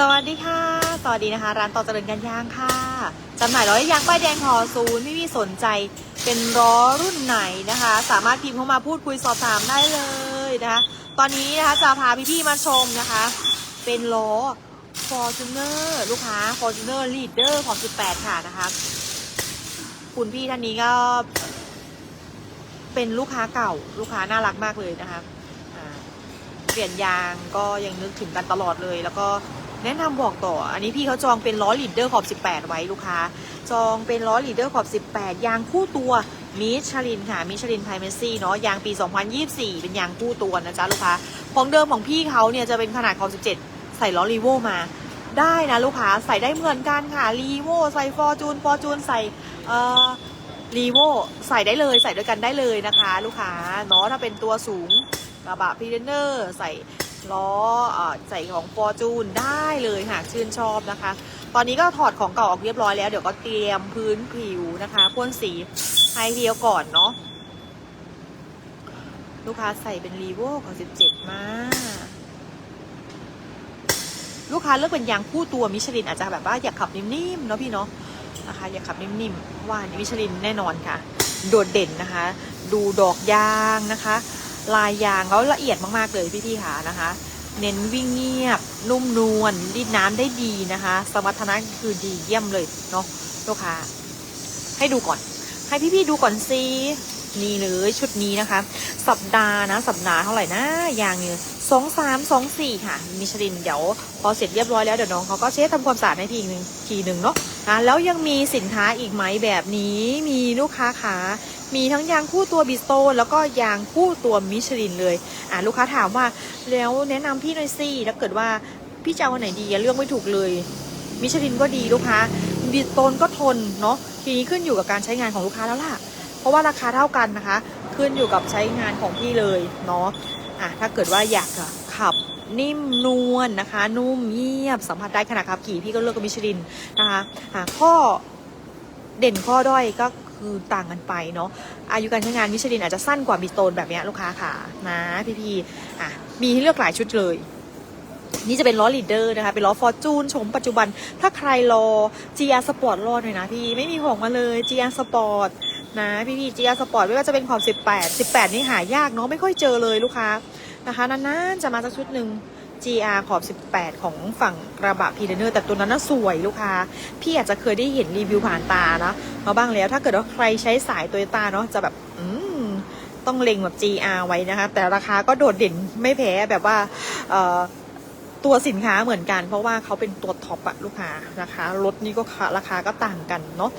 สวัสดีค่ะ สวัสดีนะคะ ร้านต่อเจริญกันยางค่ะจำหน่ายล้อยางป้ายแดงหอศูนย์พี่พี่ๆสนใจเป็นล้อรุ่นไหนนะคะ สามารถพิมพ์เข้ามาพูดคุยสอบถามได้เลยนะคะ ตอนนี้นะคะจะพาพี่พี่ๆมาชมนะคะ เป็นล้อ Fortuner ลูกค้า Fortuner Leader ของ18 ค่ะนะคะ คุณพี่ท่านนี้ก็ เป็นลูกค้าเก่าลูกค้าน่ารักมากเลยนะคะเปลี่ยนยางก็ยังนึกถึงกันตลอดเลยแล้วก็ แนะนำบอกต่อ อันนี้พี่เขาจองเป็นล้อลีดเดอร์ขอบ 18 ไว้ลูกค้า จองเป็นล้อลีดเดอร์ขอบ 18 ยางคู่ตัวมิชลินค่ะมิชลินไพเมซี่เนาะยางปี 2024 เป็นยางคู่ตัวนะจ๊ะลูกค้า ของเดิมของพี่เขาเนี่ยจะเป็นขนาดขอบ 17 ใส่ล้อรีโวมาได้นะลูกค้าใส่ได้เหมือนกันค่ะรีโวใส่ฟอร์จูนฟอร์จูนใส่เอ่อรีโวใส่ได้เลยใส่ด้วยกันได้เลยนะคะ ลูกค้าเนาะถ้าเป็นตัวสูงกระบะพีเดนเนอร์ใส่ ล้อใส่ของฟอร์จูนได้เลยหากชื่นชอบนะคะ ตอนนี้ก็ถอดของเก่าออกเรียบร้อยแล้วเดี๋ยวก็เตรียมพื้นผิวนะคะพ่นสีให้เดียวก่อนเนาะลูกค้าใส่เป็นรีโวของ17มา ลูกค้าเลือกเป็นยางคู่ตัวมิชลินอาจจะแบบว่าอยากขับนิ่มๆเนาะพี่เนาะนะคะอยากขับนิ่มๆว่านี่มิชลินแน่นอนค่ะ โดดเด่นนะคะ ดูดอกยางนะคะ ลายยางเขาละเอียดมากๆเลยพี่ๆค่ะนะคะ เน้นวิ่งเงียบ นุ่มนวลรีดน้ำได้ดีนะคะ สมรรถนะคือดีเยี่ยมเลยเนาะลูกค้าให้ดูก่อน ให้พี่ๆดูก่อนสินี่เลยชุดนี้นะคะ สัปดาห์นะสัปดาห์เท่าไหร่นะยางเนี่ยสองสามสองสี่ค่ะมิชลินเดี๋ยวพอเสร็จเรียบร้อยแล้วเดี๋ยวน้องเขาก็เช็ดทำความสะอาดให้ทีหนึ่งทีหนึ่งเนาะอะแล้วยังมีสินค้าอีกไหมแบบนี้มีลูกค้าขา มีทั้งยางคู่ตัวบิสโตนแล้วก็ยางคู่ตัวมิชลินเลย อะลูกค้าถามว่าแล้วแนะนำพี่หน่อยสิถ้าเกิดว่าพี่จะเอาไหนดีเลือกไม่ถูกเลย มิชลินก็ดีลูกค้าบิสโตนก็ทนเนาะทีนี้ขึ้นอยู่กับการใช้งานของลูกค้าแล้วล่ะ เพราะว่าราคาเท่ากันนะคะ ขึ้นอยู่กับใช้งานของพี่เลยเนาะอะถ้าเกิดว่าอยากขับนิ่มนวลนะคะ นุ่มเงียบสัมผัสได้ขณะขับขี่พี่ก็เลือกกับมิชลินนะคะอะข้อเด่นข้อด้อยก็ คือต่างกันไปเนาะอายุการใช้งานมิชลินอาจจะสั้นกว่าบิสโตนแบบนี้ลูกค้าค่ะนะพี่ๆอะมีให้เลือกหลายชุดเลย นี่จะเป็นล้อลีดเดอร์นะคะ เป็นล้อฟอร์จูนชมปัจจุบัน ถ้าใครรอ GR Sport รอหน่อยนะพี่ ไม่มีของมาเลย GR Sport นะพี่พี่ GR Sport ไม่ว่าจะเป็นขอบ 18 18 นี่หายากเนาะไม่ค่อยเจอเลยลูกค้านะคะนานๆจะมาสักชุดหนึ่ง GR ขอบ 18 ของฝั่งกระบะพีเดเนอร์แต่ตัวนั้นน่ะสวยลูกค้า พี่อาจจะเคยได้เห็นรีวิวผ่านตานะมาบ้างแล้วถ้าเกิดว่าใครใช้สายโตโยต้าเนาะจะแบบอืมต้องเล็งแบบ GR ไว้นะคะ แต่ราคาก็โดดเด่นไม่แพ้แบบว่าเอ่อ ตัวสินค้าเหมือนกัน เพราะว่าเขาเป็นตัวท็อปอะลูกค้านะคะรถนี่ก็ราคาก็ต่างกันเนาะ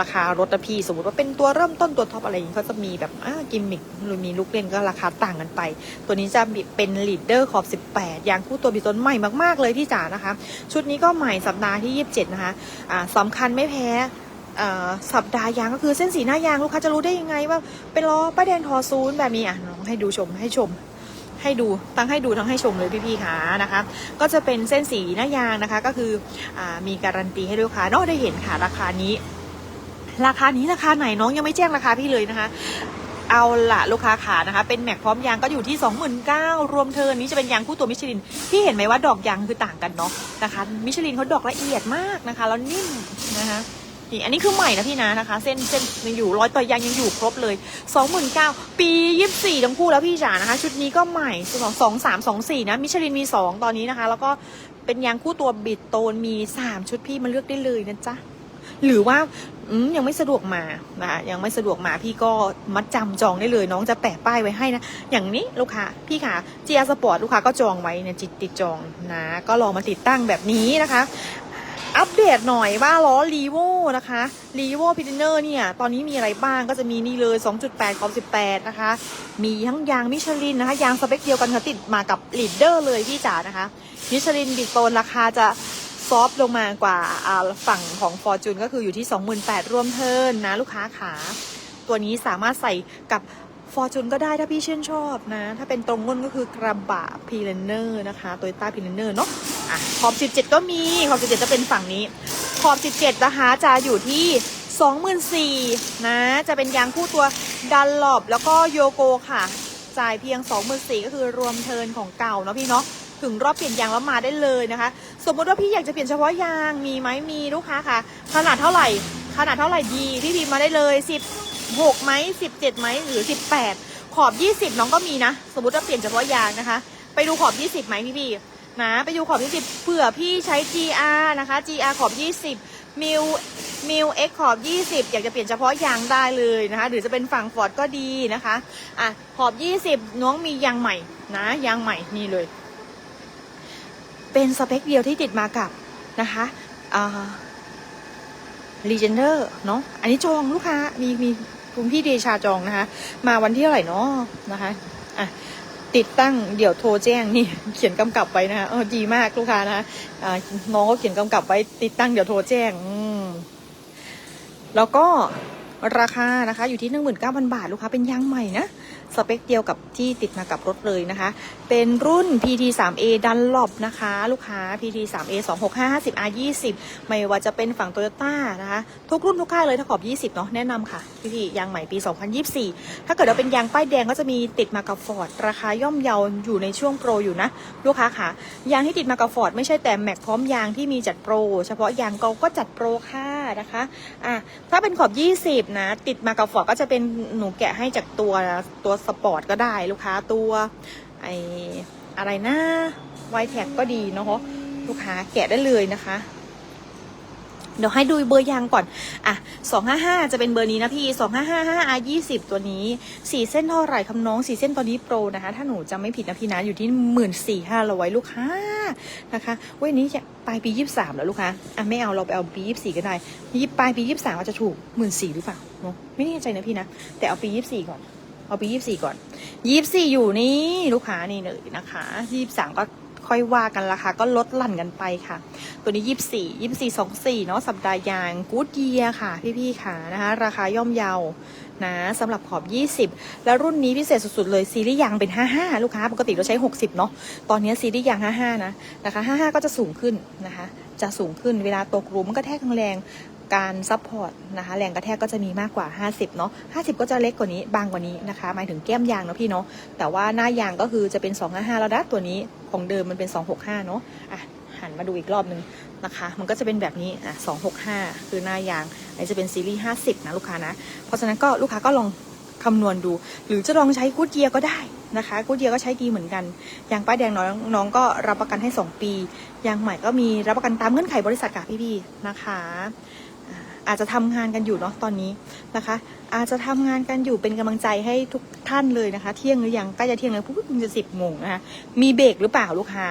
ราคารถอะพี่สมมติว่าเป็นตัวเริ่มต้นตัวท็อปอะไรอย่างนี้เขาจะมีแบบอ่ากิมมิคหรือมีลูกเล่นก็ราคาต่างกันไป ตัวนี้จะเป็นลีดเดอร์ขอบ 18ยางคู่ตัวบิโตนใหม่มากๆเลยพี่จ๋านะคะ ชุดนี้ก็ใหม่สัปดาห์ที่ 27 นะคะอ่าสำคัญไม่แพ้อ่าสัปดาห์ยางก็คือเส้นสีหน้ายางลูกค้าจะรู้ได้ยังไงว่าเป็นล้อป้ายแดงทอซูนแบบนี้อะน้องให้ดูชมให้ชม ให้ดูทั้งให้ดูทั้งให้ชมเลยพี่ๆค่ะนะคะ ก็จะเป็นเส้นสีหน้ายางนะคะ ก็คืออมีการันตีให้ลูกค้าเนาะได้เห็นค่ะราคานี้ ราคานี้ราคาไหนน้องยังไม่แจ้งราคาพี่เลยนะคะเอาละลูกค้าขานะคะ เป็นแม็กพร้อมยางก็อยู่ที่ 29,000รวมเทิร์นนี้จะเป็นยางคู่ตัวมิชลินพี่เห็นไหมว่าดอกยางคือต่างกันเนาะนะคะมิชลินเขาดอกละเอียดมากนะคะ แล้วนิ่มนะคะ นี่อันนี้คือใหม่นะพี่นะนะคะ เส้นเส้นยังอยู่ร้อยต่อยางยังอยู่ครบเลย29,000ปี 24ทั้งคู่แล้วพี่จ๋านะคะ ชุดนี้ก็ใหม่สองสองสามสองสี่นะมิชลินมี 2 ตอนนี้นะคะ แล้วก็เป็นยางคู่ตัวบิดโตนมี 3 ชุดพี่มาเลือกได้เลยนะจ๊ะหรือว่ายังไม่สะดวกมานะยังไม่สะดวกมาพี่ก็มัดจำจองได้เลย น้องจะแปะป้ายไว้ให้นะ อย่างนี้ลูกค้าพี่ค่ะ GR Sport ลูกค้าก็จองไว้เนี่ยจิตติดจองนะ ก็ลองมาติดตั้งแบบนี้นะคะ อัปเดตหน่อยว่าล้อรีโวนะคะรีโวพิทเนอร์เนี่ย ตอนนี้มีอะไรบ้างก็จะมีนี่เลย 2.8ขอบ18 นะคะ มีทั้งยางมิชลินนะคะ ยางสเปคเดียวกันค่ะติดมากับลีดเดอร์เลยพี่จ๋านะคะ มิชลินบิดโตนราคาจะซอฟต์ลงมากว่าฝั่งของฟอร์จูนก็คืออยู่ที่ 28,000รวมเทินนะลูกค้าขา ตัวนี้สามารถใส่กับฟอร์จูนก็ได้ถ้าพี่ชื่นชอบนะ ถ้าเป็นตรงก้นก็คือกระบะพีเลนเนอร์นะคะโตโยต้าพีเลนเนอร์เนาะ อะขอบ 17 ก็มี ขอบ 17 จะเป็นฝั่งนี้ ขอบ 17 นะคะ จะอยู่ที่ 24,000นะ จะเป็นยางคู่ตัวดันหลบแล้วก็โยโกค่ะ จ่ายเพียง 24,000ก็คือรวมเทินของเก่าเนาะพี่เนาะถึงรอบเปลี่ยนยางแล้วมาได้เลยนะคะ สมมติว่าพี่อยากจะเปลี่ยนเฉพาะยางมีไหมมีลูกค้าค่ะ ขนาดเท่าไหร่ ขนาดเท่าไหร่ดีพี่พิมมาได้เลย 16ไหม17ไหมหรือ 18 ขอบ 20 น้องก็มีนะ สมมติว่าเปลี่ยนเฉพาะยางนะคะ ไปดูขอบ 20ไหมพี่พี่ นะไปดูขอบ 20 เผื่อพี่ใช้ GR นะคะ GR ขอบ 20 มิลมิล X ขอบ 20 อยากจะเปลี่ยนเฉพาะยางได้เลยนะคะ หรือจะเป็นฝั่งฟอร์ดก็ดีนะคะอะขอบ 20 น้องมียางใหม่นะยางใหม่นี่เลย เป็นสเปคเดียวที่ติดมากับนะคะอ่ารีเจนเดอร์เนาะอันนี้จองลูกค้ามีมีคุณพี่เดชาจองนะคะ มาวันที่เท่าไหร่เนาะนะคะอะ ติดตั้งเดี๋ยวโทรแจ้งนี่เขียนกำกับไว้นะคะเออดีมากลูกค้านะะอ่าน้องก็เขียนกำกับไว้ติดตั้งเดี๋ยวโทรแจ้งแล้วก็ราคานะคะอยู่ที่หนึ่งหมื่นเก้าพันบาทลูกค้าเป็นยางใหม่นะ สเปคเดียวกับที่ติดมากับรถเลยนะคะ เป็นรุ่น PT 3A Dunlop นะคะ ลูกค้า PT 3A 265 50 R 20ไม่ว่าจะเป็นฝั่ง Toyota นะคะ ทุกรุ่นทุกค่ายเลยถ้าขอบ 20 เนาะแนะนำค่ะ พี่ๆยางใหม่ปี 2024 ถ้าเกิดเราเป็นยางป้ายแดงก็จะมีติดมากับ Ford ราคาย่อมเยาอยู่ในช่วงโปรอยู่นะ ลูกค้าค่ะ ยางที่ติดมากับ Ford ไม่ใช่แต่แม็กพร้อมยางที่มีจัดโปร เฉพาะยางเกาก็จัดโปรค่ะนะคะอะถ้าเป็นขอบ 20 นะ ติดมากับ Ford ก็จะเป็นหนูแกะให้จากตัวตัวสปอร์ตก็ได้ลูกค้าตัวไออะไรนะไวแท็กก็ดีเนาะลูกค้าแกะได้เลยนะคะ เดี๋ยวให้ดูเบอร์ยางก่อน อะ255จะเป็นเบอร์นี้นะพี่255 R 20ตัวนี้4เส้นเท่าไหร่คำน้อง4เส้นตอนนี้โปรนะคะ ถ้าหนูจำไม่ผิดนะพี่นะ อยู่ที่14,500ลูกค้านะคะเว้ยนี้จะปลายปี23แล้วลูกค้า อะไม่เอาเราไปเอาปี24ก็ได้ยี่ปลายปี23อาจจะถูก14,000หรือเปล่าเนาะไม่แน่ใจนะพี่นะ แต่เอาปี24ก่อน เอาปี24ก่อน24อยู่นี่ลูกค้านี่เลยนะคะ23ก็ค่อยว่ากันราคาก็ลดหลั่นกันไปค่ะ ตัวนี้24 24 24เนาะสัปดาห์ยางกู๊ดเยียค่ะ พี่ๆค่ะนะคะ ราคาย่อมเยานะสำหรับขอบ 20 แล้วรุ่นนี้พิเศษสุดๆเลยซีรีส์ยางเป็น 55 ลูกค้าปกติเราใช้ 60 เนาะตอนนี้ซีรีส์ยาง 55 นะนะคะ 55 ก็จะสูงขึ้นนะคะ จะสูงขึ้นเวลาตกหลุมก็แทกแรงการซัพพอร์ตนะคะแรงกระแทกก็จะมีมากกว่า 50 เนาะ50 ก็จะเล็กกว่านี้บางกว่านี้นะคะ หมายถึงแก้มยางเนาะพี่เนาะแต่ว่าหน้ายางก็คือจะเป็น 255 แล้วนะตัวนี้ของเดิมมันเป็น 265 เนาะอะหันมาดูอีกรอบนึงนะคะ มันก็จะเป็นแบบนี้อะ265 คือหน้ายางอันนี้จะเป็นซีรีส์ 50 นะลูกค้านะ เพราะฉะนั้นก็ลูกค้าก็ลองคำนวณดู หรือจะลองใช้กูดเยียก็ได้นะคะกูดเยียก็ใช้ดีเหมือนกันยางป้ายแดงน้องน้องก็รับประกันให้ 2 ปียางใหม่ก็มีรับประกันตามเงื่อนไขบริษัทกับพี่ๆนะคะ อาจจะทำงานกันอยู่เนาะตอนนี้นะคะ อาจจะทำงานกันอยู่เป็นกำลังใจให้ทุกท่านเลยนะคะ เที่ยงหรือยังใกล้จะเที่ยงแล้วปุ๊บมันจะสิบโมงนะคะมีเบรกหรือเปล่าลูกค้า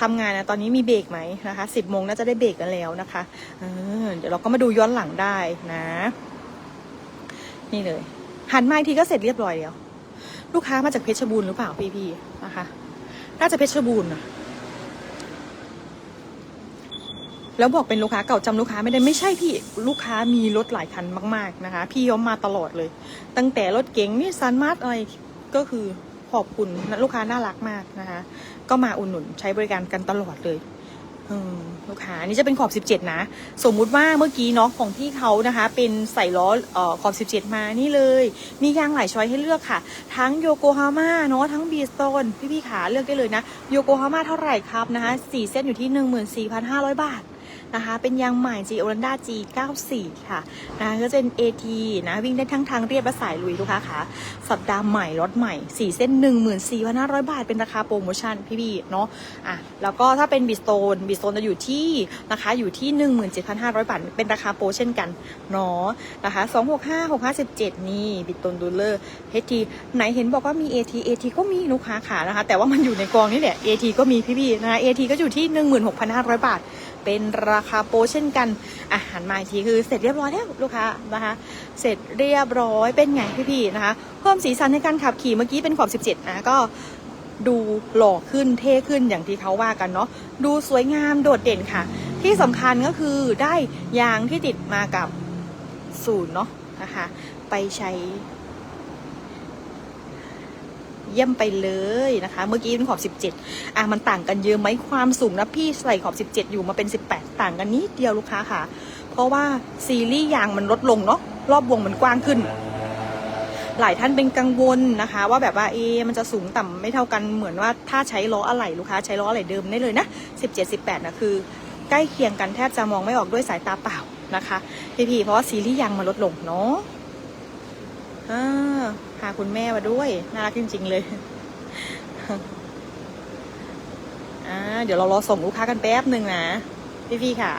ทำงานนะตอนนี้มีเบรกไหมนะคะสิบโมงน่าจะได้เบรกกันแล้วนะคะเออเดี๋ยวเราก็มาดูย้อนหลังได้นะ นี่เลย หันมาอีกทีก็เสร็จเรียบร้อยแล้ว ลูกค้ามาจากเพชรบูรณ์หรือเปล่าพี่พี่ๆนะคะ น่าจะเพชรบูรณ์นะ แล้วบอกเป็นลูกค้าเก่าจำลูกค้าไม่ได้ไม่ใช่พี่ลูกค้ามีรถหลายคันมาก ๆนะคะ พี่ย้อมมาตลอดเลย ตั้งแต่รถเก๋งนี่ซันมาร์อะไรก็คือขอบคุณลูกค้าน่ารักมากนะคะ ก็มาอุดหนุนใช้บริการกันตลอดเลยเออลูกค้านนี้จะเป็นขอบ 17 นะ สมมุติว่าเมื่อกี้เนาะของพี่เขานะคะ เป็นใส่ล้ออขอบ 17 มานี่เลย มียางหลายช้อยให้เลือกค่ะ ทั้งโยโกฮาม่าเนาะทั้งบีสโตนพี่ๆขาเลือกได้เลยนะ โยโกฮาม่าเท่าไหร่ครับนะคะ 4 เส้นอยู่ที่ 14,500 บาท นะคะ เป็นยางใหม่ G o r a n d a G94 ค่ะนะคะก็จะเป็น AT นะ วิ่งได้ทั้งทางเรียบและสายลุยลูกค้าค่ะสัปดาห์ใหม่รถใหม่ 4 เส้น 14,500 บาท เป็นราคาโปรโมชั่นพี่ๆเนาะอะแล้วก็ถ้าเป็นบิสโตนบิสโตนจะอยู่ที่นะคะอยู่ที่ 17,500 บาท เป็นราคาโปรเช่นกันเนาะนะคะ265 657 นี่บิสโตนดูเลอร์ HT ไหนเห็นบอกว่ามี AT AT ก็มีลูกค้าขานะคะ แต่ว่ามันอยู่ในกองนี่แหละ AT ก็มีพี่ๆนะคะ AT ก็อยู่ที่ 16,500 บาท เป็นราคาโปรเช่นกันอาหารมาอีกทีคือเสร็จเรียบร้อยแล้วลูกค้านะคะเสร็จเรียบร้อยเป็นไงพี่ๆนะคะเพิ่มสีสันในการขับขี่เมื่อกี้เป็นขอบ 17นะก็ดูหล่อขึ้นเท่ขึ้นอย่างที่เขาว่ากันเนาะดูสวยงามโดดเด่นค่ะ ที่สำคัญก็คือได้ยางที่ติดมากับศูนย์เนาะนะคะไปใช้ เยี่ยมไปเลยนะคะ เมื่อกี้เป็นขอบ 17 อะมันต่างกันเยอะไหมความสูงนะพี่ใส่ขอบ 17 อยู่มาเป็น 18 ต่างกันนิดเดียวลูกค้าค่ะ เพราะว่าซีรีส์ยางมันลดลงเนาะรอบวงมันกว้างขึ้น หลายท่านเป็นกังวลนะคะ ว่าแบบว่าเอมันจะสูงต่ำไม่เท่ากันเหมือนว่าถ้าใช้ล้ออะไหล่ลูกค้าใช้ล้ออะไหล่เดิมได้เลยนะ 17 18นะคือ ใกล้เคียงกันแทบจะมองไม่ออกด้วยสายตาเปล่านะคะพี่ๆเพราะว่าซีรีส์ยางมันลดลงเนาะอ่า พาคุณแม่มาด้วย น่ารักจริง ๆ เลยอ่าเดี๋ยวเรารอส่งลูกค้ากันแป๊บหนึ่งนะพี่ๆค่ะ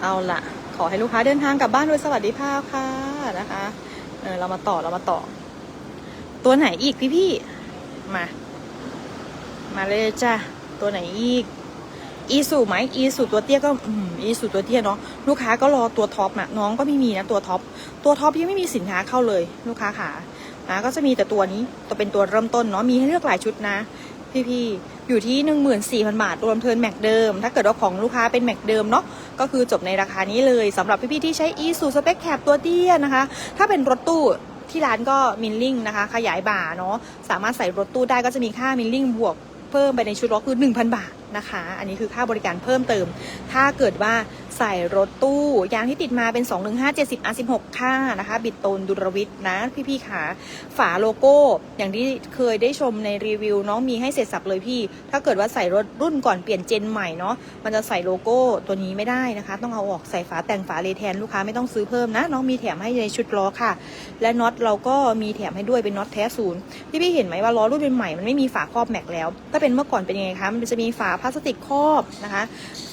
เอาละขอให้ลูกค้าเดินทางกลับบ้านโดยสวัสดิภาพค่ะนะคะเออเรามาต่อเรามาต่อ ตัวไหนอีกพี่พี่ๆมา มาเลยจ้ะตัวไหนอีก อีสูไหมอีสูตัวเตี้ยก็อืมอีสูตัวเตี้ยเนาะลูกค้าก็รอตัวท็อปนะน้องก็ไม่มีนะตัวท็อปตัวท็อปยังไม่มีสินค้าเข้าเลยลูกค้าค่ะนะก็จะมีแต่ตัวนี้ตัวเป็นตัวเริ่มต้นเนาะมีให้เลือกหลายชุดนะ พี่ๆอยู่ที่หนึ่งหมื่นสี่พันบาท รวมเทิร์นแม็กเดิม ถ้าเกิดว่าของลูกค้าเป็นแม็กเดิมเนาะก็คือจบในราคานี้เลยสำหรับพี่ๆที่ใช้อีสูสเปคแคปตัวเตี้ยนะคะ ถ้าเป็นรถตู้ที่ร้านก็มิลลิ่งนะคะ ขยายบ่าเนาะสามารถใส่รถตู้ได้ก็จะมีค่ามิลลิ่งบวก เพิ่มไปในชุดล็อกคือ 1,000 บาทนะคะ อันนี้คือค่าบริการเพิ่มเติม ถ้าเกิดว่า ใส่รถตู้ ยางที่ติดมาเป็น 215 70 R16 ค่านะคะ บิดโตนดุรวิทย์นะ พี่ๆขาฝาโลโก้ อย่างที่เคยได้ชมในรีวิวน้องมีให้เสร็จสับเลยพี่ ถ้าเกิดว่าใส่รถรุ่นก่อนเปลี่ยนเจนใหม่เนาะมันจะใส่โลโก้ตัวนี้ไม่ได้นะคะ ต้องเอาออกใส่ฝาแต่งฝาเลแทนลูกค้าไม่ต้องซื้อเพิ่มนะ น้องมีแถมให้ในชุดล้อค่ะ และน็อตเราก็มีแถมให้ด้วยเป็นน็อตแท้ศูนย์พี่ๆเห็นไหมว่าล้อรุ่นใหม่มันไม่มีฝาครอบแม็กแล้ว ถ้าเป็นเมื่อก่อนเป็นยังไงคะมันจะมีฝาพลาสติกครอบนะคะ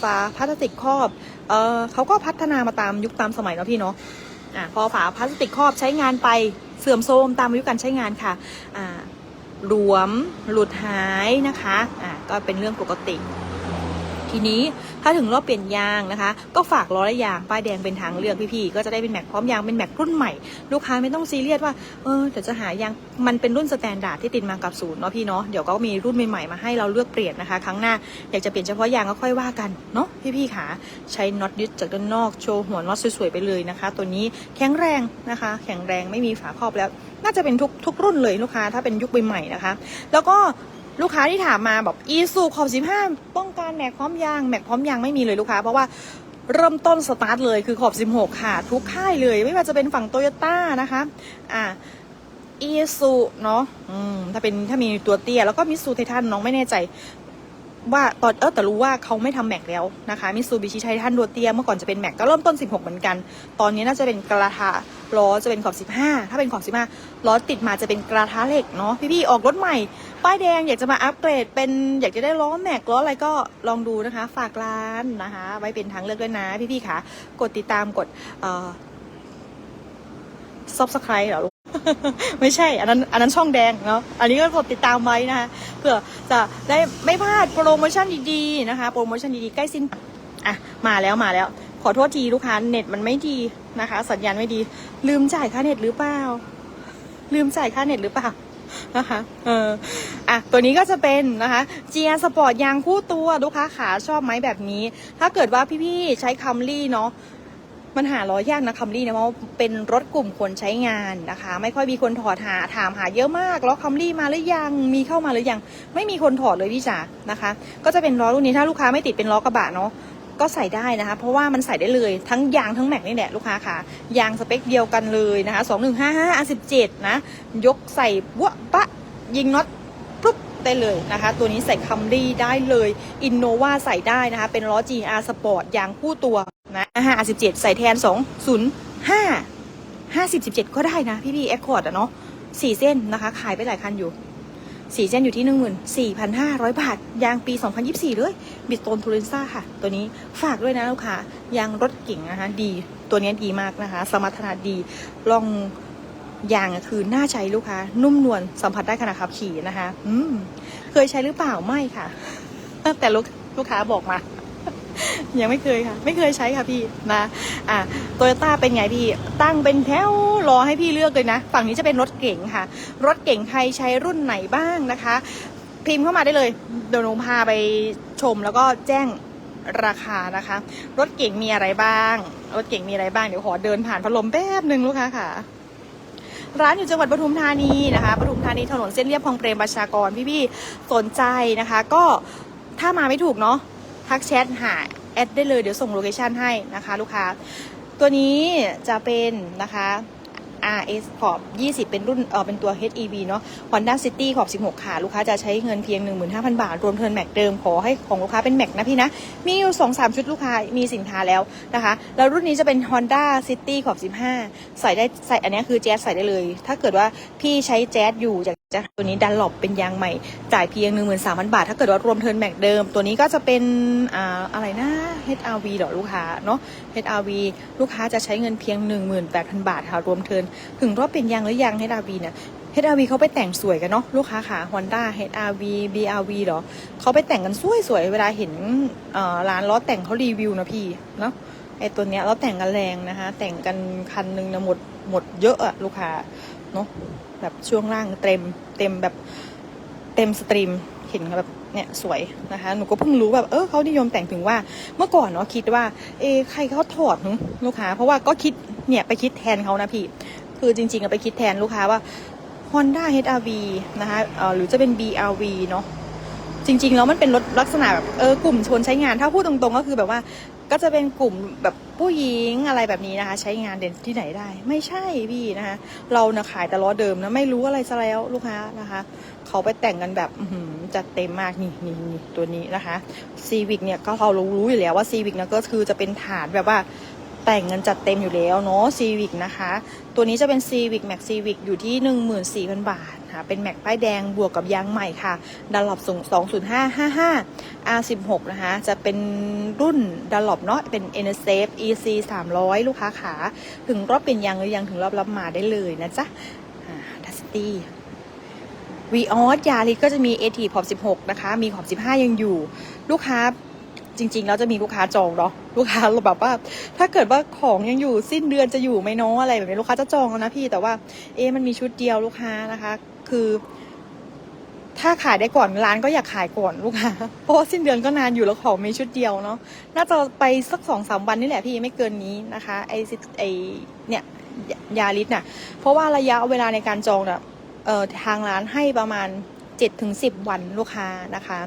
ฝาพลาสติกครอบเออเขาก็พัฒนามาตามยุคตามสมัยเนาะพี่เนาะอะพอฝาพลาสติกครอบใช้งานไปเสื่อมโทรมตามอายุการใช้งานค่ะอ่าหลวมหลุดหายนะคะอ่าก็เป็นเรื่องปกติ ทีนี้ ถ้าถึงรอบเปลี่ยนยางนะคะ ก็ฝากล้อและยางป้ายแดงเป็นทางเลือกพี่ๆก็จะได้เป็นแม็กพร้อมยางเป็นแม็กรุ่นใหม่ลูกค้าไม่ต้องซีเรียสว่าเออเดี๋ยวจะหายางมันเป็นรุ่นสแตนดาร์ดที่ติดมากับศูนย์เนาะพี่เนาะเดี๋ยวก็มีรุ่นใหม่ๆมาให้เราเลือกเปลี่ยนนะคะ ครั้งหน้าอยากจะเปลี่ยนเฉพาะยางก็ค่อยว่ากันเนาะพี่ๆค่ะใช้น็อตยึดจากด้านนอกโชว์หัวน็อตสวยๆไปเลยนะคะ ตัวนี้แข็งแรงนะคะ แข็งแรงไม่มีฝาครอบแล้ว น่าจะเป็นทุกทุกรุ่นเลยลูกค้าถ้าเป็นยุคใหม่ๆนะคะ แล้วก็ ลูกค้าที่ถามมาแบบอีซูขอบสิบห้าต้องการแม็กพร้อมยางแม็กพร้อมยางไม่มีเลยลูกค้า เพราะว่าเริ่มต้นสตาร์ทเลยคือขอบ 16 ค่ะ ทุกค่ายเลย ไม่ว่าจะเป็นฝั่งโตโยต้านะคะ อ่าอีซูเนาะอืมถ้าเป็นถ้ามีตัวเตี้ย แล้วก็มิสูไททันน้องไม่แน่ใจ ว่าตอนเออแต่รู้ว่าเขาไม่ทำแม็กแล้วนะคะมิซูบิชิไททันตัวเตียเมื่อก่อนจะเป็นแม็กก็เริ่มต้น 16 เหมือนกัน ตอนนี้น่าจะเป็นกระทะล้อจะเป็นขอบ 15 ถ้าเป็นขอบ 15 ล้อติดมาจะเป็นกระทะเหล็กเนาะพี่ๆ ออกรถใหม่ ป้ายแดงอยากจะมาอัปเกรด เป็นอยากจะได้ล้อแม็กล้ออะไรก็ลองดูนะคะ ฝากร้านนะคะ ไว้เป็นทางเลือกด้วยนะพี่ๆค่ะกดติดตามกดเอ่อ subscribe เหรอ ไม่ใช่ อันนั้น อันนั้นช่องแดงเนาะ อันนี้ก็กดติดตามไว้นะคะ เพื่อจะได้ไม่พลาดโปรโมชั่นดีๆนะคะ โปรโมชั่นดีๆ ใกล้สิ้น อะ มาแล้วมาแล้ว ขอโทษทีลูกค้าเน็ตมันไม่ดีนะคะ สัญญาณไม่ดี ลืมจ่ายค่าเน็ตหรือเปล่า ลืมจ่ายค่าเน็ตหรือเปล่านะคะ เออ อะ ตัวนี้ก็จะเป็นนะคะ GR Sport ยางคู่ตัวลูกค้าขาชอบไหมแบบนี้ ถ้าเกิดว่าพี่ๆใช้คัมรี่เนาะ มันหาล้อยากนะคัมรี่นะเพราะเป็นรถกลุ่มคนใช้งานนะคะ ไม่ค่อยมีคนถอดหาถามหาเยอะมากล้อคัมรี่มาหรือยังมีเข้ามาหรือยัง ไม่มีคนถอดเลยพี่จ๋านะคะ ก็จะเป็นล้อรุ่นนี้ถ้าลูกค้าไม่ติดเป็นล้อกระบะเนาะก็ใส่ได้นะคะ เพราะว่ามันใส่ได้เลยทั้งยางทั้งแม็กนี่แหละลูกค้าค่ะยางสเปคเดียวกันเลยนะคะ 2 1 5 5 R 17 นะ ยกใส่บวปะยิงน็อตปุ๊บ ได้เลยนะคะ ตัวนี้ใส่คัมรี่ได้เลยอินโนวาใส่ได้นะคะ เป็นล้อ GR Sport ยางคู่ตัวนะ517 ใส่แทน 2 0 5 50 17 ก็ได้นะ พี่พี่แอคคอร์ดอะเนาะสี่เส้นนะคะ ขายไปหลายคันอยู่สี่เส้นอยู่ที่14,500บาท ยางปี2024เลยบิดโตนทูเรนซ่าค่ะ ตัวนี้ฝากด้วยนะลูกค้ายางรถเก่งนะคะ ดี ตัวนี้ดีมากนะคะ สมรรถนะดีลอง ยางคือน่าใช้ลูกค้า นุ่มนวลสัมผัสได้ขณะขับขี่นะคะ อืม เคยใช้หรือเปล่าไม่ค่ะ แต่ลูกลูกค้าบอกมา ยังไม่เคยค่ะ ไม่เคยใช้ค่ะพี่นะ อะโตโยต้าเป็นไงพี่ ตั้งเป็นแถวรอให้พี่เลือกเลยนะ ฝั่งนี้จะเป็นรถเก๋งค่ะ รถเก๋งไทยใช้รุ่นไหนบ้างนะคะ พิมพ์เข้ามาได้เลยเดี๋ยวหนูพาไปชมแล้วก็แจ้งราคานะคะ รถเก๋งมีอะไรบ้าง รถเก๋งมีอะไรบ้าง เดี๋ยวขอเดินผ่านพัดลมแป๊บหนึ่งลูกค้าค่ะ ร้านอยู่จังหวัดปทุมธานีนะคะปทุมธานีถนนเส้นเรียบคลองเปรมประชากรพี่ๆสนใจนะคะ ก็ถ้ามาไม่ถูกเนาะทักแชทหาแอดได้เลยเดี๋ยวส่งโลเคชันให้นะคะ ลูกค้า ตัวนี้จะเป็นนะคะ RS ขอบ 20 เป็นรุ่นเออเป็นตัว HEV เนาะ Honda City ขอบ 16 ค่ะ ลูกค้าจะใช้เงินเพียง 15,000 บาท รวมเทิร์นแม็กเดิม ขอให้ของลูกค้าเป็นแม็กนะพี่นะ มีอยู่ 2-3 ชุดลูกค้ามีสินค้าแล้วนะคะ แล้วรุ่นนี้จะเป็น Honda City ขอบ 15 ใส่ได้ใส่อันนี้คือแจ๊สใส่ได้เลย ถ้าเกิดว่าพี่ใช้แจ๊สอยู่อยาก จะตัวนี้ดันหลบเป็นยางใหม่ จ่ายเพียง 13,000 บาท ถ้าเกิดว่ารวมเทิร์นแม็กเดิม ตัวนี้ก็จะเป็นอ่าอะไรนะ HRV เหรอลูกค้าเนาะ HRV ลูกค้าจะใช้เงินเพียง 18,000 บาทค่ะรวมเทิร์นถึงรอบเปลี่ยนยางหรือยัง HRV เนี่ย HRV เขาไปแต่งสวยกันเนาะลูกค้าค่ะ Honda HRV BRV เหรอเขาไปแต่งกันสวยๆ เวลาเห็นร้านล้อแต่งเขารีวิวนะพี่เนาะไอตัวเนี้ยเราแต่งกันแรงนะคะ แต่งกันคันนึงนะหมดหมดเยอะอะลูกค้าเนาะ แบบช่วงล่างเต็มเต็มแบบเต็มสตรีมเห็นแบบเนี่ยสวยนะคะหนูก็เพิ่งรู้แบบเออเขานิยมแต่งถึงว่าเมื่อก่อนเนาะคิดว่าเอใครเขาถอดลูกค้า เพราะว่าก็คิดเนี่ยไปคิดแทนเขานะพี่ คือจริงๆอะไปคิดแทนลูกค้าว่า Honda HRV นะคะเออหรือจะเป็น BRV เนาะจริงๆแล้วมันเป็นรถลักษณะแบบเออกลุ่มชนใช้งาน ถ้าพูดตรงๆก็คือแบบว่า ก็จะเป็นกลุ่มแบบผู้หญิงอะไรแบบนี้นะคะ ใช้งานเด่นที่ไหนได้ ไม่ใช่พี่นะคะ เรานะขายแต่ล้อเดิมนะไม่รู้อะไรซะแล้วลูกค้านะคะ เขาไปแต่งกันแบบจัดเต็มมากนี่นี่นี่ตัวนี้นะคะซีวิกเนี่ยก็เรารู้รู้อยู่แล้วว่าซีวิกนะก็คือจะเป็นฐานแบบว่าแต่งเงินจัดเต็มอยู่แล้วเนาะซีวิกนะคะ ตัวนี้จะเป็นซีวิกแม็กซีวิกอยู่ที่ 14,000 บาท คะ เป็นแม็กป้ายแดงบวกกับยางใหม่ค่ะดันหลบส่ง20555 R16 นะคะ จะเป็นรุ่นดันหลบเนาะเป็น n s f EC 300 ลูกค้าขา ถึงรอบเปลี่ยนยางหรือยังถึงรอบรับมาได้เลยนะจ๊ะดัสตี้วีออสยาริสก็จะมี AT ขอบ16 นะคะ มีขอบ 15 ยังอยู่ ลูกค้าจริงๆแล้วจะมีลูกค้าจองเนาะลูกค้าแบบว่า ถ้าเกิดว่าของยังอยู่สิ้นเดือนจะอยู่ไหมเนาะอะไรแบบนี้ลูกค้าจะจองแล้วนะพี่แต่ว่าเอ๊มันมีชุดเดียวลูกค้านะคะ คือ ถ้าขายได้ก่อนร้านก็อยากขายก่อนลูกค้าเพราะว่าสิ้นเดือนก็นานอยู่แล้วของมีชุดเดียวเนาะน่าจะไปสักสองสามวันนี่แหละพี่ไม่เกินนี้นะคะไอซิไอเนี่ยยาลิสน่ะ เพราะว่าระยะเวลาในการจองเนี่ยเอ่อทางร้านให้ประมาณ7จ็ดถึงสิบวันลูกค้านะคะ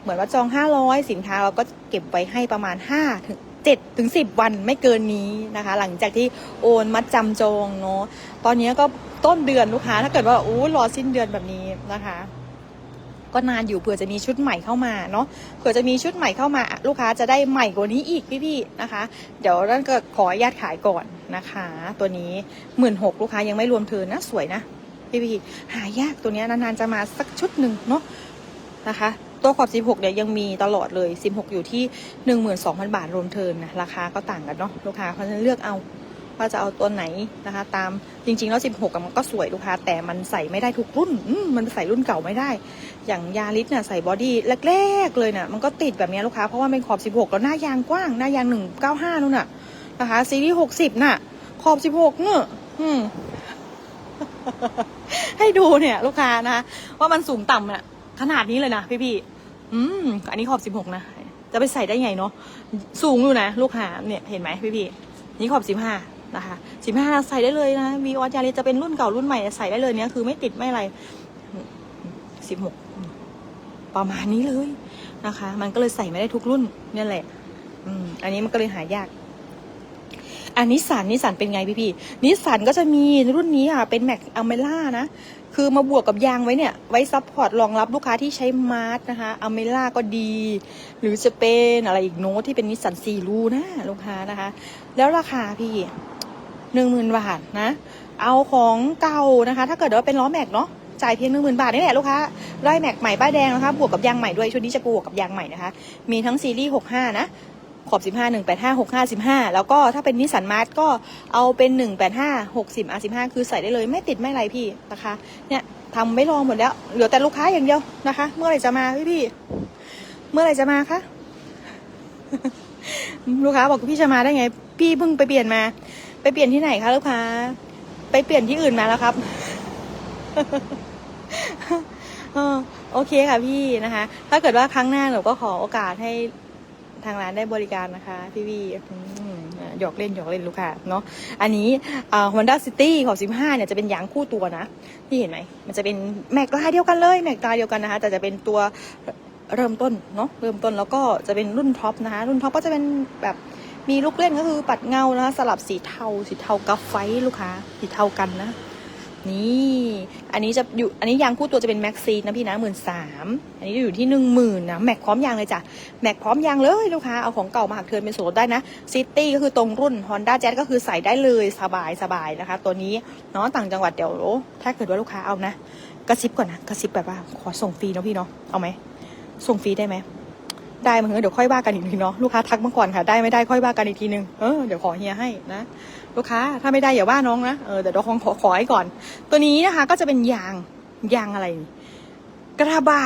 เหมือนว่าจอง500สินค้าเราก็เก็บไว้ให้ประมาณ5ถึง7ถึง10 วันไม่เกินนี้นะคะ หลังจากที่โอนมัดจำจองเนาะตอนนี้ก็ต้นเดือนลูกค้า ถ้าเกิดว่าอู้รอสิ้นเดือนแบบนี้นะคะ ก็นานอยู่เผื่อจะมีชุดใหม่เข้ามาเนาะเผื่อจะมีชุดใหม่เข้ามา ลูกค้าจะได้ใหม่กว่านี้อีกพี่ๆนะคะ เดี๋ยวนั่นก็ขออนุญาตขายก่อนนะคะ ตัวนี้หมื่นหกลูกค้ายังไม่รวมเทิร์นะสวยนะพี่ๆหายากตัวนี้นานๆจะมาสักชุดหนึ่งเนาะนะคะตัวขอบ 16 เนี่ยยังมีตลอดเลย 16 อยู่ที่ 12,000 บาทรวมเทินนะ ราคาก็ต่างกันเนาะ ลูกค้าเพราะฉะนั้นเลือกเอา ว่าจะเอาตัวไหนนะคะ ตามจริงๆแล้ว 16อะมันก็สวยลูกค้า แต่มันใส่ไม่ได้ทุกรุ่นมมันใส่รุ่นเก่าไม่ได้ อย่างยาริสเนี่ยใส่บอดี้แรกๆเลยเนี่ยมันก็ติดแบบนี้ลูกค้า เพราะว่าเป็นขอบ 16 แล้วหน้ายางกว้าง หน้ายาง 195นู่นน่ะนะคะซีรีส์60 น่ะ ขอบ 16เนี่ยอืมให้ดูเนี่ย ลูกค้านะคะว่ามันสูงต่ำเนี่ยขนาดนี้เลยนะพี่ๆอืมอันนี้ขอบ 16 นะจะไปใส่ได้ไงเนาะสูงอยู่นะ ลูกค้าเนี่ยเห็นไหมพี่ๆนี่ขอบ 15 นะคะ15ใส่ได้เลยนะวีออสยาริสจะเป็นรุ่นเก่ารุ่นใหม่ใส่ได้เลยเนี่ยคือไม่ติดไม่อะไร16ประมาณนี้เลยนะคะ มันก็เลยใส่ไม่ได้ทุกรุ่นเนี่ยแหละ อืม อันนี้มันก็เลยหายากอันนิสันนิสันเป็นไงพี่พี่นิสันก็จะมีรุ่นนี้อะเป็นแม็กอเมล่านะ คือมาบวกกับยางไว้เนี่ย ไว้ซับพอร์ตรองรับลูกค้าที่ใช้มาร์ทนะคะอเมล่าก็ดี หรือจะเป็นอะไรอีกโน้ตที่เป็นนิสสันซีรูนะลูกค้านะคะ แล้วราคาพี่ หนึ่งหมื่นบาทนะ เอาของเก่านะคะ ถ้าเกิดว่าเป็นล้อแม็กเนาะจ่ายเพียงหนึ่งหมื่นบาทนี่แหละลูกค้าได้แม็กใหม่ป้ายแดงนะคะ บวกกับยางใหม่ด้วยชุดนี้จะบวกกับยางใหม่นะคะ มีทั้งซีรีส์หกห้านะขอบ 15 1 8 5 6 5 15 แล้วก็ถ้าเป็นนิสสันมาร์ทก็เอาเป็น 1 8 5 60 R 15 คือใส่ได้เลยไม่ติดไม่ไรพี่นะคะ เนี่ยทำไม่รองหมดแล้ว เหลือแต่ลูกค้าอย่างเดียวนะคะ เมื่อไหร่จะมาพี่พี่ เมื่อไหร่จะมาคะลูกค้าบอกพี่จะมาได้ไง พี่เพิ่งไปเปลี่ยนมา ไปเปลี่ยนที่ไหนคะลูกค้า ไปเปลี่ยนที่อื่นมาแล้วครับเออโอเคค่ะพี่นะคะ ถ้าเกิดว่าครั้งหน้าหนูก็ขอโอกาสให้ทางร้านได้บริการนะคะพี่วีหยอกเล่นหยอกเล่นลูกค้าเนาะอันนี้อ่า Honda City ของ 15 เนี่ยจะเป็นยางคู่ตัวนะพี่เห็นไหมมันจะเป็นแม็กลายเดียวกันเลยแม็กลายเดียวกันนะคะ แต่จะเป็นตัวเริ่มต้นเนาะเริ่มต้นแล้วก็จะเป็นรุ่นท็อปนะคะ รุ่นท็อปก็จะเป็นแบบ มีลูกเล่นก็คือปัดเงานะสลับสีเทา สีเทากราไฟลูกค้า สีเทากันนะ นี่ อันนี้จะอยู่ อันนี้ยางคู่ตัวจะเป็นแม็กซีนะพี่นะหมื่นสามอันนี้อยู่ที่หนึ่งหมื่นนะแม็กพร้อมยางเลยจ้ะแม็กพร้อมยางเลยลูกค้า เอาของเก่ามาหักเทินเป็นส่วนลดได้นะซิตี้ก็คือตรงรุ่น Honda Jazz ก็คือใส่ได้เลยสบายสบายนะคะ ตัวนี้เนาะต่างจังหวัดเดี๋ยวถ้าเกิดว่าลูกค้าเอานะกระซิบก่อนนะกระซิบแบบว่าขอส่งฟรีเนาะพี่เนาะเอาไหมส่งฟรีได้ไหม ได้มั้งเดี๋ยวค่อยว่ากันอีกทีเนาะลูกค้าทักมาก่อนค่ะ ได้ไม่ได้ค่อยว่ากันอีกทีนึงเออเดี๋ยวขอเฮียให้นะลูกค้าถ้าไม่ได้อย่าว่าน้องนะเออแต่เดี๋ยวขอขอขอให้ก่อน ตัวนี้นะคะก็จะเป็นยางยางอะไร กระบะ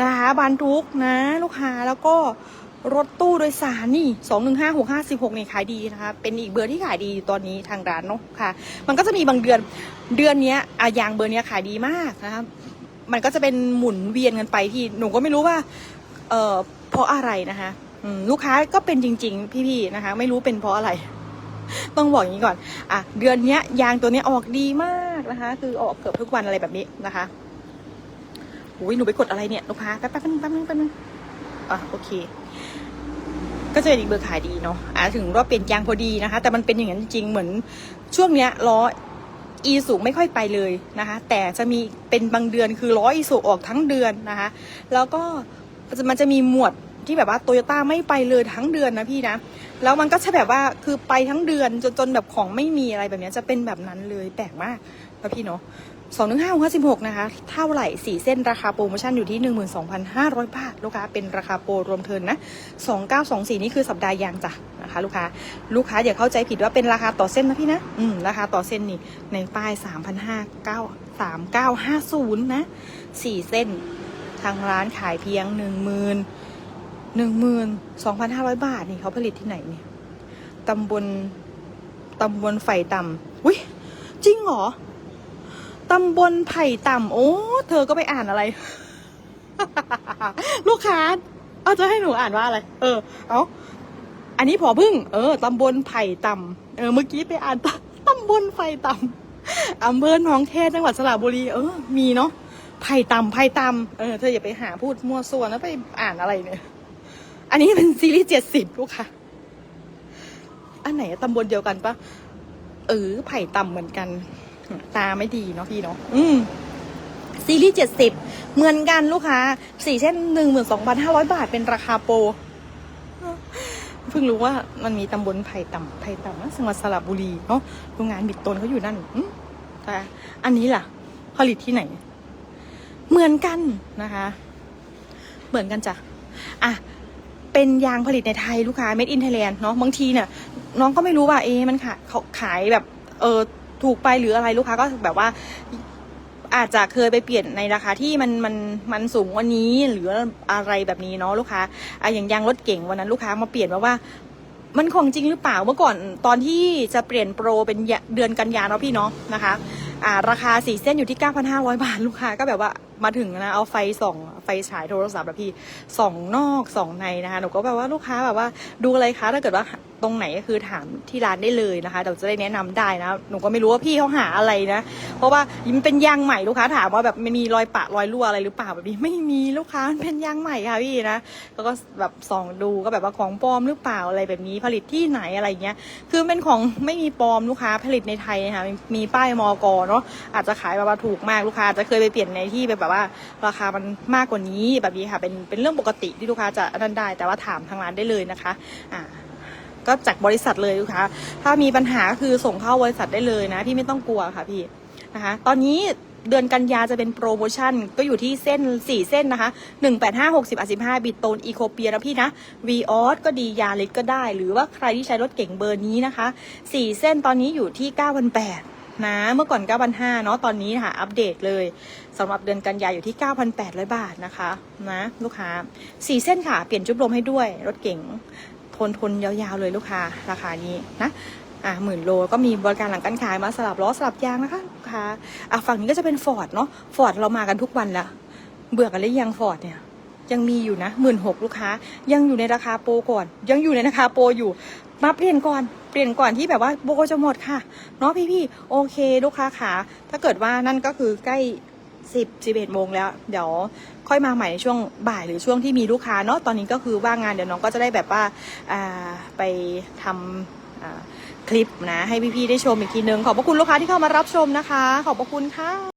นะคะบรรทุกนะ ลูกค้าแล้วก็รถตู้โดยสารนี่สองหนึ่งห้าหกห้าสิบหกนี่ขายดีนะคะ เป็นอีกเบอร์ที่ขายดีตอนนี้ทางร้านเนาะค่ะ มันก็จะมีบางเดือนเดือนนี้อะยางเบอร์นี้ขายดีมากนะคะมันก็จะเป็นหมุนเวียนกันไปที่หนูก็ไม่รู้ว่า เออ เพราะอะไรนะคะลูกค้าก็เป็นจริง ๆ พี่ๆนะคะ ไม่รู้เป็นเพราะอะไร ต้องบอกอย่างนี้ก่อน อะ เดือนเนี้ย ยางตัวนี้ออกดีมากนะคะ คือออกเกือบทุกวันอะไรแบบนี้นะคะอุ้ยหนูไปกดอะไรเนี่ยลูกค้าแป๊บแป๊บนึงแป๊บนึงแป๊บนึงอะโอเค ก็จะเป็นอีกเบอร์ขายดีเนาะอะถึงว่าเปลี่ยนยางพอดีนะคะ แต่มันเป็นอย่างนั้นจริงๆเหมือน ช่วงเนี้ยล้ออีสูไม่ค่อยไปเลยนะคะ แต่จะมีเป็นบางเดือนคือล้ออีสูออกทั้งเดือนนะคะ แล้วก็มันจะมีหมวด ที่แบบว่าโตโยต้าไม่ไปเลยทั้งเดือนนะพี่นะ แล้วมันก็จะแบบว่าคือไปทั้งเดือนจนจนแบบของไม่มีอะไรแบบนี้จะเป็นแบบนั้นเลยแปลกมากนะพี่เนาะสองหนึ่งห้าห้าสิบหกนะคะ เท่าไหร่สี่เส้นราคาโปรโมชั่นอยู่ที่หนึ่งหมื่นสองพันห้าร้อยบาท ลูกค้าเป็นราคาโปรรวมเทินนะสองเก้าสองสี่นี่คือสัปดาห์ยางจ้ะนะคะ ลูกค้า ลูกค้าอย่าเข้าใจผิดว่าเป็นราคาต่อเส้นนะพี่นะ อืม ราคาต่อเส้นนี่ ในป้ายสามพันห้าเก้าสามเก้าห้าศูนย์นะสี่เส้น ทางร้านขายเพียงหนึ่งหมื่น หนึ่งหมื่นสองพันห้าร้อยบาทนี่เขาผลิตที่ไหนเนี่ยตำบลตำบลไผ่ต่ำอุ้ยจริงเหรอตำบลไผ่ต่ำโอ้เธอก็ไปอ่านอะไร ลูกค้าเอาจะให้หนูอ่านว่าอะไร เออ เอาอันนี้พอพึ่ง เออตำบลไผ่ต่ำเออเมื่อกี้ไปอ่านตตำบลไผ่ต่ำอำเภอหนองแคจังหวัดสระบุรี เออ มีเนาะไผ่ต่ำไผ่ต่ำเออเธออย่าไปหาพูดมั่วส่วนแล้วไปอ่านอะไรเนี่ย อันนี้เป็นซีรีส์เจ็ดสิบลูกค้าอันไหนอะตำบลเดียวกันปะเออไผ่ต่ำเหมือนกัน ตาไม่ดีเนาะพี่เนาะอืมซีรีส์เจ็ดสิบเหมือนกันลูกค้าสี่เส้นหนึ่งหมื่นสองพันห้าร้อยบาทเป็นราคาโปรเพิ่งรู้ว่ามันมีตำบลไผ่ต่ำไผ่ต่ำนะจังหวัดสระบุรีเนาะโรงงานบิดตนเขาอยู่นั่นอืมแต่อันนี้ล่ะ ผลิตที่ไหน เหมือนกันนะคะ เหมือนกันจ้ะอะ เป็นยางผลิตในไทยลูกค้า made in Thailand เนาะบางทีเนี่ยน้องก็ไม่รู้ว่าเอ๊มันขายเขาขายแบบเออถูกไปหรืออะไรลูกค้าก็แบบว่าอาจจะเคยไปเปลี่ยนในราคาที่มันมันมันสูงวันนี้หรืออะไรแบบนี้เนาะลูกค้าอะอย่างยางรถเก่งวันนั้นลูกค้ามาเปลี่ยนมาว่า มันของจริงหรือเปล่าเมื่อก่อนตอนที่จะเปลี่ยนโปรเป็นเดือนกันยาเนาะพี่เนาะนะคะอ่าราคาสี่เส้นอยู่ที่ 9,500 บาทลูกค้าก็แบบว่า มาถึงนะเอาไฟส่องไฟฉายโทรศัพท์แบบพี่ส่องนอกส่องในนะคะหนูก็แบบว่าลูกค้าแบบว่าดูอะไรคะถ้าเกิดว่าตรงไหนก็คือถามที่ร้านได้เลยนะคะเดี๋ยวจะได้แนะนำได้นะหนูก็ไม่รู้ว่าพี่เขาหาอะไรนะ เพราะว่ามันเป็นยางใหม่ลูกค้าถามว่าแบบมันมีรอยปะรอยรั่วอะไรหรือเปล่าแบบนี้ไม่มีลูกค้ามันเป็นยางใหม่ค่ะพี่นะแล้วก็แบบส่องดูก็แบบว่าของปลอมหรือเปล่าอะไรแบบนี้ผลิตที่ไหนอะไรเงี้ยคือเป็นของไม่มีปลอมลูกค้าผลิตในไทยนะคะมีป้ายมอกเนาะอาจจะขายแบบว่าถูกมากลูกค้าอาจจะเคยไปเปลี่ยนในที่แบบว่าราคามันมากกว่านี้แบบนี้ค่ะเป็นเป็นเรื่องปกติที่ลูกค้าจะนั่นได้ แต่ว่าถามทางร้านได้เลยนะคะอ่าก็จากบริษัทเลยลูกค้าถ้ามีปัญหาก็คือส่งเข้าบริษัทได้เลยนะ พี่ไม่ต้องกลัวค่ะพี่นะคะ ตอนนี้เดือนกันยาจะเป็นโปรโมชั่นก็อยู่ที่เส้น 4 เส้นนะคะ 1 8 5 60 15บิตโตนอีโคเปียนะพี่นะวีออสก็ดียาลิสก็ได้ หรือว่าใครที่ใช้รถเก่งเบอร์นี้นะคะ 4 เส้นตอนนี้อยู่ที่ 9,800 นะ เมื่อก่อน 9,500เนาะตอนนี้ค่ะอัปเดตเลยสำหรับเดือนกันยาอยู่ที่ 9,800 บาทนะคะนะลูกค้า4เส้นค่ะ เปลี่ยนจุ๊บลมให้ด้วย รถเก่งทนทนยาวๆเลยลูกค้าราคานี้นะอะหมื่นโลก็มีบริการหลังการขายมาสลับล้อสลับยางนะคะลูกค้าอะฝั่งนี้ก็จะเป็นฟอร์ดเนาะฟอร์ดเรามากันทุกวันละเบื่อกันหรือยังฟอร์ดเนี่ย ยังมีอยู่นะหมื่นหกลูกค้า ยังอยู่ในราคาโปรก่อน ยังอยู่ในราคาโปรอยู่ มาเปลี่ยนก่อน เปลี่ยนก่อนที่แบบว่าโปรจะหมดค่ะ เนาะพี่ๆโอเคลูกค้าขาถ้าเกิดว่านั่นก็คือใกล้สิบสิบเอ็ดโมงแล้วเดี๋ยวค่อยมาใหม่ในช่วงบ่ายหรือช่วงที่มีลูกค้าเนาะตอนนี้ก็คือว่างงานเดี๋ยวน้องก็จะได้แบบว่าไปทำคลิปนะ ให้พี่ๆได้ชมอีกทีนึง ขอบพระคุณลูกค้าที่เข้ามารับชมนะคะ ขอบพระคุณค่ะ